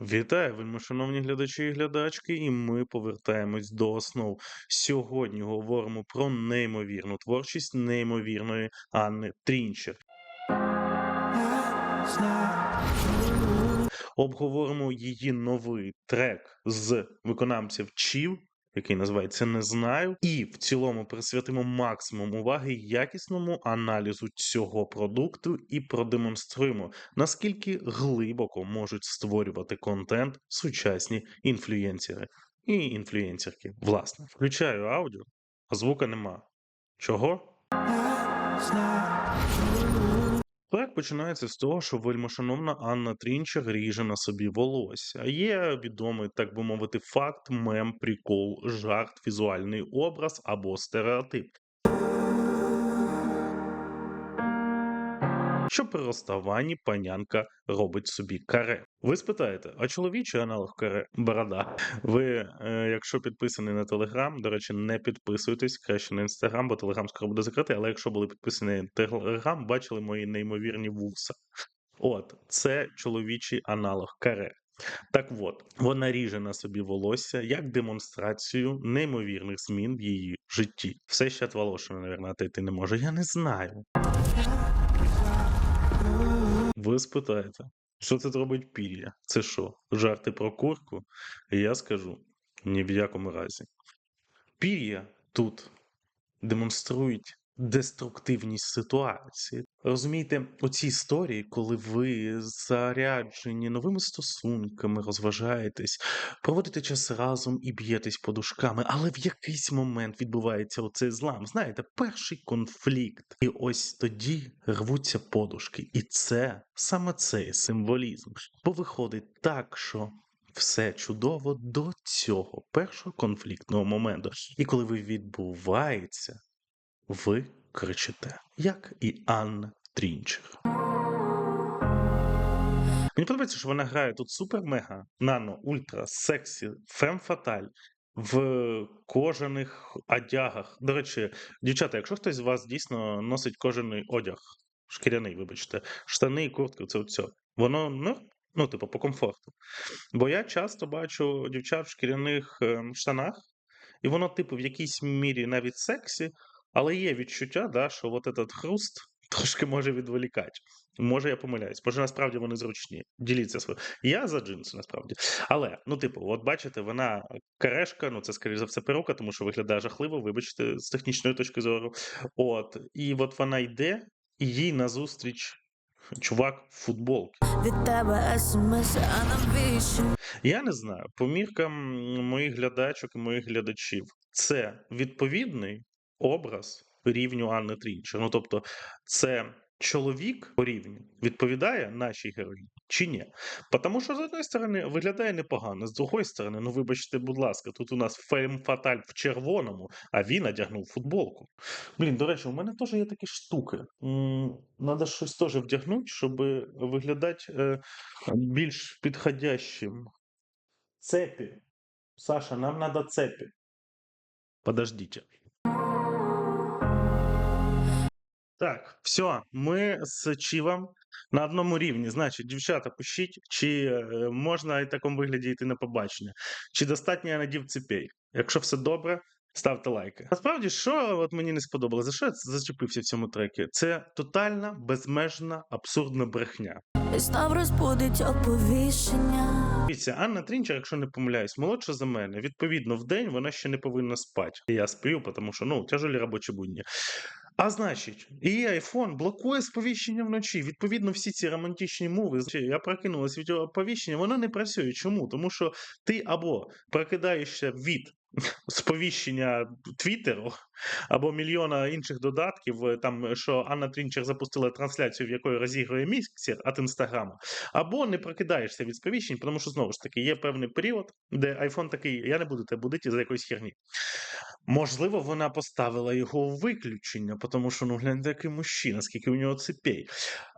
Вітаю, вельми шановні глядачі і глядачки, і ми повертаємось до основ. Сьогодні говоримо про неймовірну творчість неймовірної Анни Трінчер. Обговоримо її новий трек з виконавців Чів, який називається Не знаю, і в цілому присвятимо максимум уваги якісному аналізу цього продукту і продемонструємо, наскільки глибоко можуть створювати контент сучасні інфлюєнсери і інфлюєнсерки. Власне, включаю аудіо, а звука нема. Чого? Трек починається з того, що вельмишановна Анна Трінчер ріже на собі волосся. Є відомий, так би мовити, факт, мем, прикол, жарт, візуальний образ або стереотип. Що при розставанні панянка робить собі каре. Ви спитаєте, а чоловічий аналог каре борода. Ви, е, якщо підписані на Телеграм, до речі, не підписуйтесь краще на інстаграм, бо Телеграм скоро буде закритий. Але якщо були підписані на Телеграм, бачили мої неймовірні вуса. От, це чоловічий аналог каре. Так от, вона ріже на собі волосся як демонстрацію неймовірних змін в її житті. Все ще Волошина, навірно, отойти не може. Я не знаю. Ви спитаєте, що це робить пір'я? Це що, жарти про курку? Я скажу ні в якому разі. Пір'я тут демонструють деструктивність ситуації. Розумієте, оці історії, коли ви заряджені новими стосунками, розважаєтесь, проводите час разом і б'єтесь подушками, але в якийсь момент відбувається оцей злам. Знаєте, перший конфлікт. І ось тоді рвуться подушки. І це саме цей символізм. Бо виходить так, що все чудово до цього першого конфліктного моменту. І коли ви відбувається, ви кричите, як і Анна Трінчер. Мені подобається, що вона грає тут супер-мега, нано, ультра, сексі, фем-фаталь в кожаних одягах. До речі, дівчата, якщо хтось з вас дійсно носить кожаний одяг, шкіряний, вибачте, штани і куртки, це все, воно ну, ну, типу, по комфорту. Бо я часто бачу дівчат в шкіряних ем, штанах, і воно, типу, в якійсь мірі навіть сексі, але є відчуття, да, що от этот хруст трошки може відволікати. Може, я помиляюсь. Може, насправді вони зручні. Діліться своє. Я за джинси, насправді. Але, ну, типу, от бачите, вона карешка, ну це, скоріш за все, перука, тому що виглядає жахливо, вибачте, з технічної точки зору. От. І от вона йде, і їй назустріч чувак в футболці. Від тебе смс, а навіщо? Я не знаю, по міркам моїх глядачок і моїх глядачів, це відповідний образ рівню Анни Трінчер. Ну тобто, це чоловік по рівню відповідає нашій героїні чи ні? Тому що з однієї сторони виглядає непогано, з другої сторони, ну вибачте, будь ласка, тут у нас фейм фаталь в червоному, а він одягнув футболку. Блін, до речі, у мене теж є такі штуки. Треба щось теж вдягнути, щоб виглядати е, більш підходящим. Цепи. Саша, нам надо цепи. Подождите. Так, все, ми з Чівом на одному рівні. Значить, дівчата, пишіть, чи е, можна і в такому вигляді йти на побачення, чи достатньо я надів цепей. Якщо все добре, ставте лайки. Насправді, що от мені не сподобалося, за що я зачепився в цьому трекі? Це тотальна, безмежна, абсурдна брехня. І знов розбудить оповіщення. Дивіться, Анна Трінчер, якщо не помиляюсь, молодша за мене. Відповідно, в день вона ще не повинна спати. І я сплю, тому що ну, тяжелі робочі будні. А значить, і iPhone блокує сповіщення вночі. Відповідно, всі ці романтичні мови. Я прокинулась від оповіщення, воно не працює. Чому? Тому що ти або прокидаєшся від сповіщення Твіттеру або мільйона інших додатків, е, там що Анна Трінчер запустила трансляцію, в якої розігрує міксер від інстаграму, або не прокидаєшся від сповіщень, тому що знову ж таки є певний період, де iPhone такий, я не буду тебе будити за якоїсь херні. Можливо, вона поставила його у виключення, тому що ну гляньте, який мужчина, скільки у нього цепей.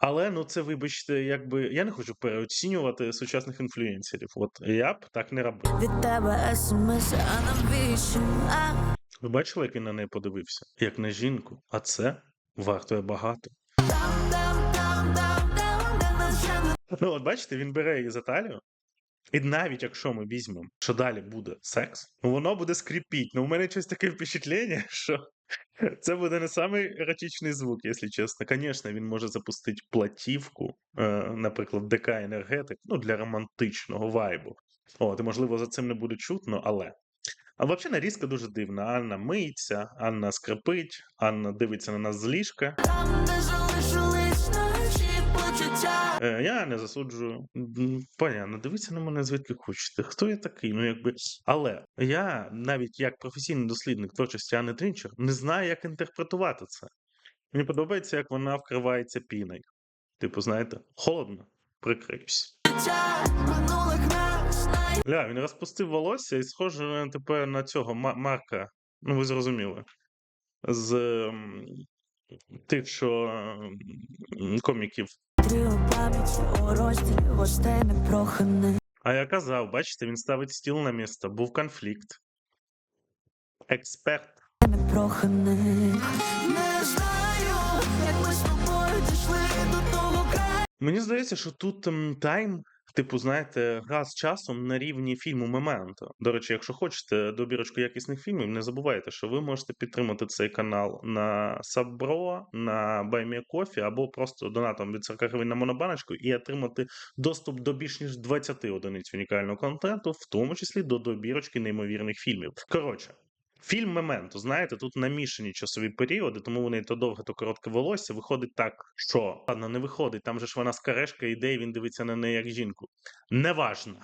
Але ну це, вибачте, якби я не хочу переоцінювати сучасних інфлюенсерів. От я б так не робив. Від тебе смс, а навіщо? Ви бачили, як він на неї подивився? Як на жінку, а це вартує багато. Ну, от бачите, він бере її за талію І навіть якщо ми візьмемо, що далі буде секс, ну воно буде скріпіть. Ну, у мене щось таке впечатлення, що це буде не самий еротичний звук, якщо чесно. Звісно, він може запустити платівку, е, наприклад, ДК енергетик, ну, для романтичного вайбу. От, і можливо, за цим не буде чутно, але. А взагалі нарізка дуже дивна. Анна миється, Анна скрипить, Анна дивиться на нас з ліжка. Там, де залишились наші почуття. Е, я не засуджую. Понятно, дивіться на мене звідки хочете. Хто я такий? Ну, якби. Але я, навіть як професійний дослідник творчості Анни Трінчер, не знаю, як інтерпретувати це. Мені подобається, як вона вкривається піною. Типу, знаєте, холодно, прикриюсь. Най- Ля, він розпустив волосся і схоже тепер на цього Марка. Ну, ви зрозуміли. З ем, тих, що ем, коміків. А я казав, бачите, він ставить стіл на місце, був конфлікт. Експерт. Мені здається, що тут ем, тайм, типу, знаєте, гра з часом на рівні фільму Мементо. До речі, якщо хочете добірочку якісних фільмів, не забувайте, що ви можете підтримати цей канал на Саббро, на BuyMeCoffee або просто донатом від 40 гривень на монобаночку і отримати доступ до більш ніж 20 одиниць унікального контенту, в тому числі до добірочки неймовірних фільмів. Коротше. Фільм Мементо, знаєте, тут намішані часові періоди, тому вони то довге, то коротке волосся. Виходить так, що ладно, не виходить. Там же ж вона скарешка іде, і він дивиться на неї як жінку. Неважно.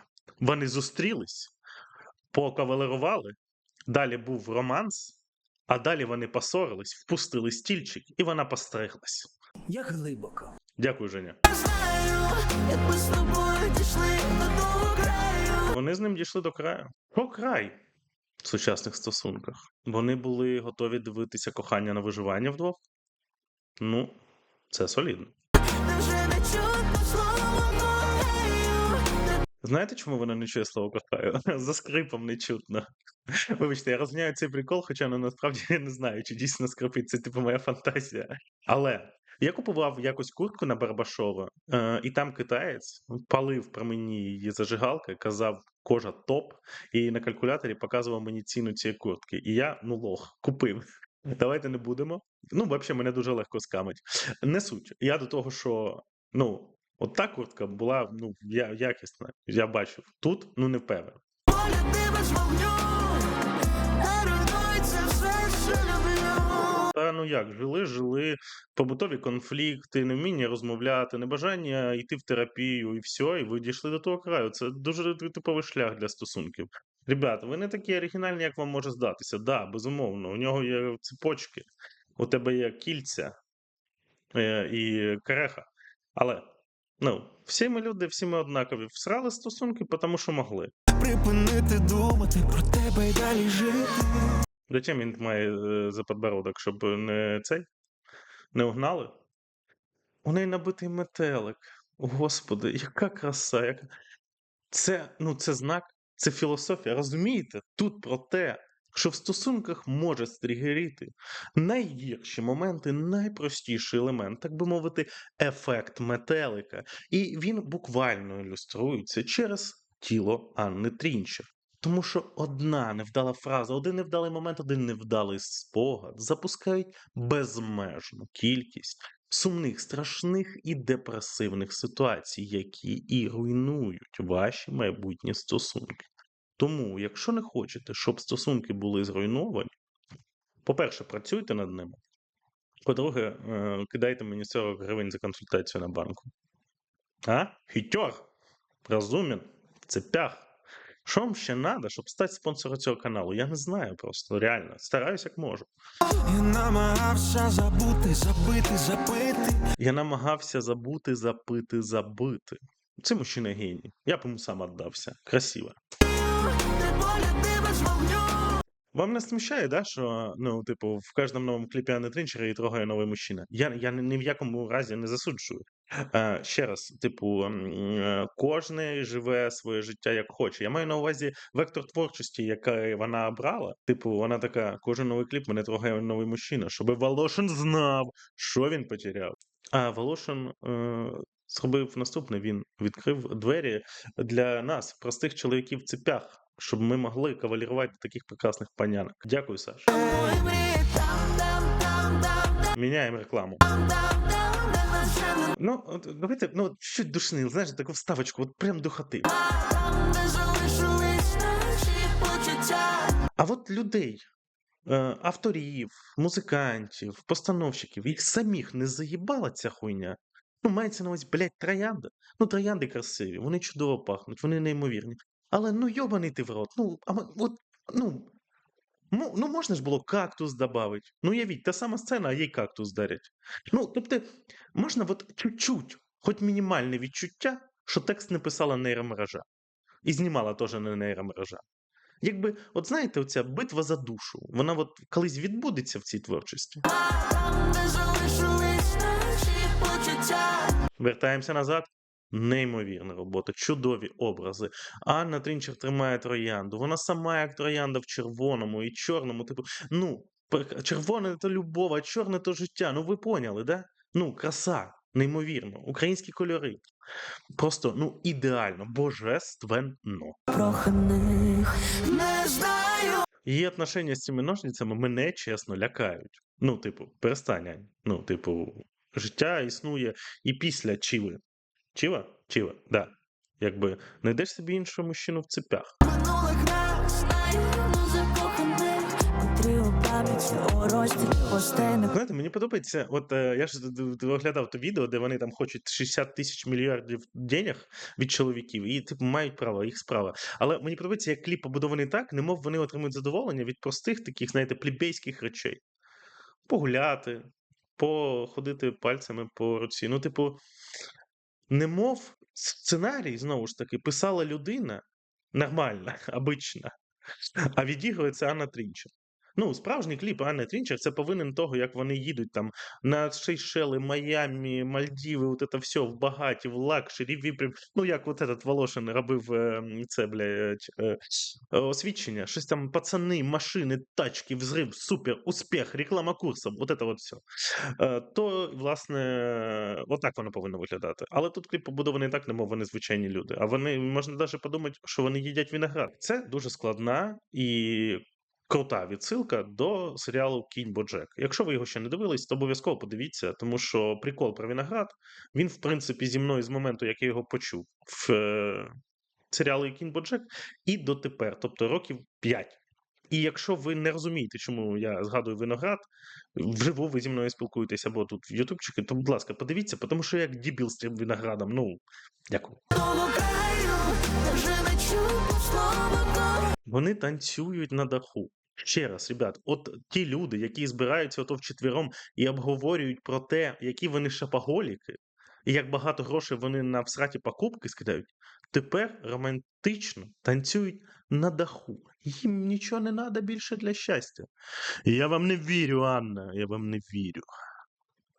Вони зустрілись, покавалерували, далі був романс, а далі вони посорились, впустили стільчик, і вона постриглась. Як глибоко. Дякую, Женя. Не знаю, як ми з тобою дійшли до того краю. Вони з ним дійшли до краю. Про край в сучасних стосунках. Вони були готові дивитися кохання на виживання вдвох. Ну, це солідно. Знаєте, чому вона не чує слово кохаю? За скрипом не чутно. Вибачте, я розганяю цей прикол, хоча ну, насправді я не знаю, чи дійсно скрипить. Це типу моя фантазія. Але я купував якось куртку на Барбашова, е, і там китаєць палив при мені її зажигалки, казав кожа топ, і на калькуляторі показував мені ціну цієї куртки. І я, ну лох, купив. Давайте не будемо. Ну, взагалі, мене дуже легко скамить. Не суть. Я до того, що ну, от та куртка була ну, я, якісна. Я бачив. Тут ну не впевнений. Люблю. Ну як, жили, жили, побутові конфлікти, невміння розмовляти, небажання йти в терапію, і все, і ви дійшли до того краю. Це дуже типовий шлях для стосунків. Ребята, ви не такі оригінальні, як вам може здатися. Да, безумовно, у нього є цепочки, у тебе є кільця е, і кереха. Але ну, всі ми люди, всі ми однакові. Всрали стосунки, тому що могли. Припинити думати про тебе і далі жити. Зачем він має е, за подбородок, щоб не цей не угнали? У неї набитий метелик. Господи, яка краса! Яка... Це, ну, це знак, це філософія. Розумієте? Тут про те, що в стосунках може стрігеріти найгірші моменти, найпростіший елемент, так би мовити, ефект метелика. І він буквально ілюструється через тіло Анни Трінчер. Тому що одна невдала фраза, один невдалий момент, один невдалий спогад запускають безмежну кількість сумних, страшних і депресивних ситуацій, які і руйнують ваші майбутні стосунки. Тому, якщо не хочете, щоб стосунки були зруйновані, по-перше, працюйте над ними. По-друге, е, кидайте мені 40 гривень за консультацію на банку. А? Хітьор, розумен, в цепях. Що вам ще треба, щоб стати спонсором цього каналу? Я не знаю просто, реально. Стараюсь як можу. Я намагався забути, забити, запити. Я намагався забути, запити, забити. Це мужчина геній. Я б йому сам віддався. Красиво. Вам не смущає, да, що ну, типу, в кожному новому кліпі Анни Трінчера і трогає новий мужчина? Я, я ні в якому разі не засуджую. Е, ще раз, типу, е, кожний живе своє життя як хоче. Я маю на увазі вектор творчості, яка вона обрала. Типу, вона така: кожен новий кліп мене трогає новий мужчина, щоб Волошин знав, що він потеряв. А Волошин е, зробив наступне: він відкрив двері для нас, простих чоловіків в цепях, щоб ми могли кавалірувати таких прекрасних панянок. Дякую, Саш. Міняємо рекламу. Ну, от, давайте, ну, от чуть душнил, знаєш, таку вставочку, от прям наші почуття. А от людей, е, авторів, музикантів, постановщиків, їх самих не заїбала ця хуйня. Ну, мається на увазі, блядь, троянда. Ну, троянди красиві, вони чудово пахнуть, вони неймовірні. Але ну йобаний ти в рот. Ну, а от, ну, мо- ну можна ж було кактус додати. Ну, явіть, та сама сцена, а їй кактус дарять. Ну, тобто, можна от чуть-чуть, хоч мінімальне відчуття, що текст не писала нейромережа. І знімала теж не нейромережа. Якби, от знаєте, оця битва за душу, вона от колись відбудеться в цій творчості. Вертаємося назад. Неймовірна робота, чудові образи. Анна Трінчер тримає троянду. Вона сама як троянда в червоному і чорному. Типу, ну, червоне то любов, а чорне то життя. Ну, ви поняли, да? Ну, краса, неймовірно. Українські кольори. Просто ну ідеально, божественно. Трохи них не знаю. Її отношення з цими ножницями мене чесно лякають. Ну, типу, перестань. Ань. Ну, типу, життя існує і після Чіви. Чіва? Чіва, да. Якби знайдеш собі іншого мужчину в цепях. Минулих нас. Знаєте, мені подобається, от е, я ж оглядав то відео, де вони там хочуть 60 тисяч мільярдів денег від чоловіків, і типу мають право, їх справа. Але мені подобається, як кліп побудований так, немов вони отримують задоволення від простих таких, знаєте, плібейських речей. Погуляти, походити пальцями по руці. Ну, типу, немов сценарій, знову ж таки, писала людина нормальна, обична, а відігрує це Анна Трінчер. Ну, справжній кліп Анни Трінчер це повинен того, як вони їдуть там на Сейшели, Майамі, Мальдіви, от це все в багаті, в лакшері, віпрям. Ну, як от этот Волошин робив е, це, блядь, е, е, освідчення. Щось там пацани, машини, тачки, взрив, супер, успіх, реклама курсом, от це от все. То, власне, отак воно повинно виглядати. Але тут кліп побудований так, немов вони звичайні люди. А вони можна навіть подумати, що вони їдять виноград. Це дуже складна і крута відсилка до серіалу Кінь Боджек. Якщо ви його ще не дивились, то обов'язково подивіться, тому що прикол про виноград він, в принципі, зі мною з моменту, як я його почув в е, серіалі Кінь Боджек, і дотепер, тобто років 5. І якщо ви не розумієте, чому я згадую виноград, вживу ви зі мною спілкуєтесь або тут в Ютубчики, то, будь ласка, подивіться, тому що як дебіл з цим виноградом. Ну, дякую. Вони танцюють на даху. Ще раз, ребят, от ті люди, які збираються ото вчетвером і обговорюють про те, які вони шапоголіки, і як багато грошей вони на всраті покупки скидають, тепер романтично танцюють на даху. Їм нічого не треба більше для щастя. Я вам не вірю, Анна, я вам не вірю.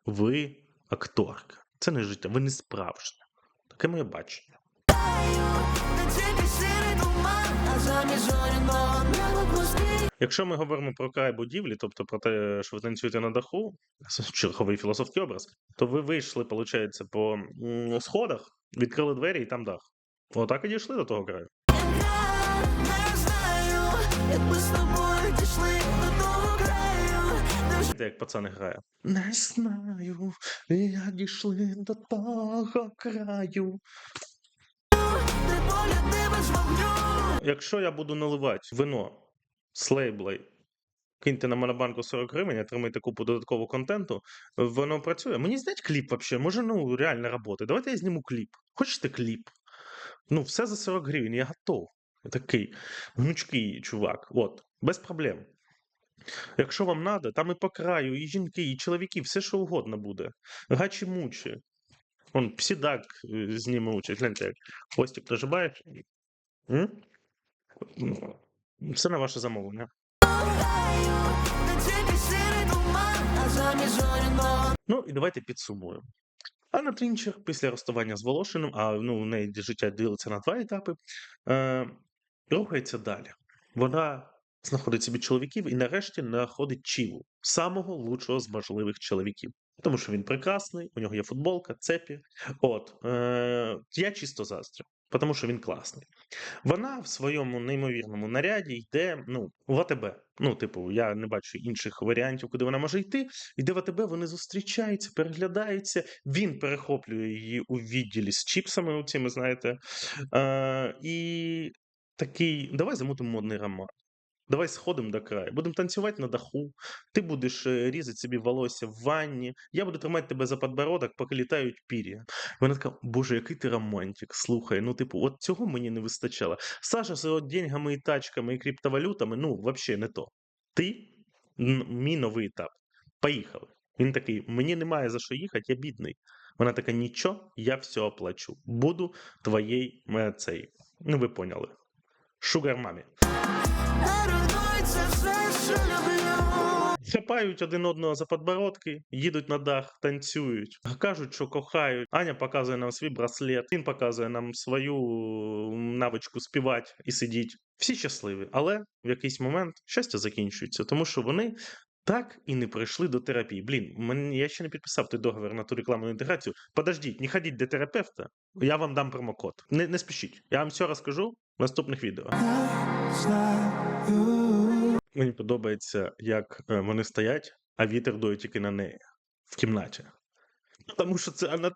Ви акторка. Це не життя, ви не справжня. Таке моє бачення. А пустий. Якщо ми говоримо про край будівлі, тобто про те, що ви танцюєте на даху, черговий філософський образ, то ви вийшли, виходить, по сходах, відкрили двері і там дах. Отак і дійшли до того краю. Як ми як пацан грає. Не знаю, як дійшли до того краю. Якщо я буду наливати вино з лейблей, киньте на монобанку 40 гривень, отримайте купу додаткового контенту, воно працює. Мені знять кліп взагалі, може, ну, реально роботи. Давайте я зніму кліп. Хочете кліп? Ну, все за 40 гривень, я готов. Я такий гнучкий чувак. От, без проблем. Якщо вам треба, там і по краю, і жінки, і чоловіки, все що угодно буде. Гачі мучі. Он псідак е, зніме участь. Гляньте, як Костік прожибаєш. М? Все на ваше замовлення. Ну і давайте підсумуємо. Анна Трінчер після розставання з Волошиним, а ну, у неї життя ділиться на два етапи, е, рухається далі. Вона знаходить собі чоловіків і нарешті знаходить Чіву, самого лучшого з можливих чоловіків. Тому що він прекрасний, у нього є футболка, цепі. От е- я чисто заздрю, тому що він класний. Вона в своєму неймовірному наряді йде ну, в АТБ. Ну, типу, я не бачу інших варіантів, куди вона може йти. Йде в АТБ, вони зустрічаються, переглядаються. Він перехоплює її у відділі з чіпсами, оціми, знаєте. Е, і такий: давай замутимо модний роман. Давай сходимо до краю. Будемо танцювати на даху. Ти будеш е, різати собі волосся в ванні. Я буду тримати тебе за подбородок, поки літають пір'я. Вона така, боже, який ти романтик. Слухай, ну типу, от цього мені не вистачало. Саша з деньгами і тачками і криптовалютами, ну, взагалі не то. Ти мій новий етап. Поїхали. Він такий: мені немає за що їхати, я бідний. Вона така: нічого, я все оплачу. Буду твоєю е, цей. Ну, ви поняли. Шугар мамі. Хапають один одного за подбородки, їдуть на дах, танцюють, кажуть, що кохають. Аня показує нам свій браслет, він показує нам свою навичку співати і сидіть. Всі щасливі, але в якийсь момент щастя закінчується, тому що вони. Так і не прийшли до терапії. Блін, я ще не підписав той договір на ту рекламну інтеграцію. Подождіть, не ходіть до терапевта, я вам дам промокод. Не, не спішіть. Я вам все розкажу в наступних відео. Мені подобається, як е, вони стоять, а вітер дує тільки на неї в кімнаті. Ну, Тому що це Анна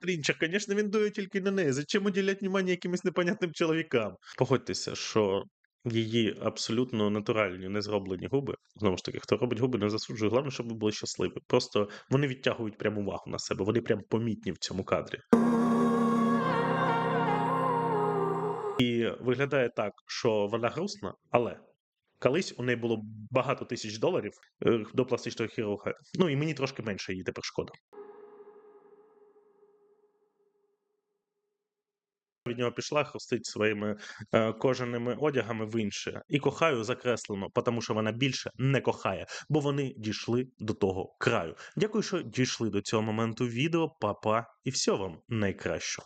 звісно, він дує тільки на неї. Зачем уділяти увагу якимось непонятним чоловікам? Погодьтеся, що її абсолютно натуральні, не зроблені губи. Знову ж таки, хто робить губи, не засуджує. Головне, щоб ви були щасливі. Просто вони відтягують прямо увагу на себе, вони прям помітні в цьому кадрі. І виглядає так, що вона грустна, але колись у неї було багато тисяч доларів е, до пластичного хірурга. Ну і мені трошки менше її тепер шкода. Від нього пішла, хрустить своїми е, кожаними одягами в інше. І кохаю закреслено, тому що вона більше не кохає, бо вони дійшли до того краю. Дякую, що дійшли до цього моменту відео, папа, і всього вам найкращого.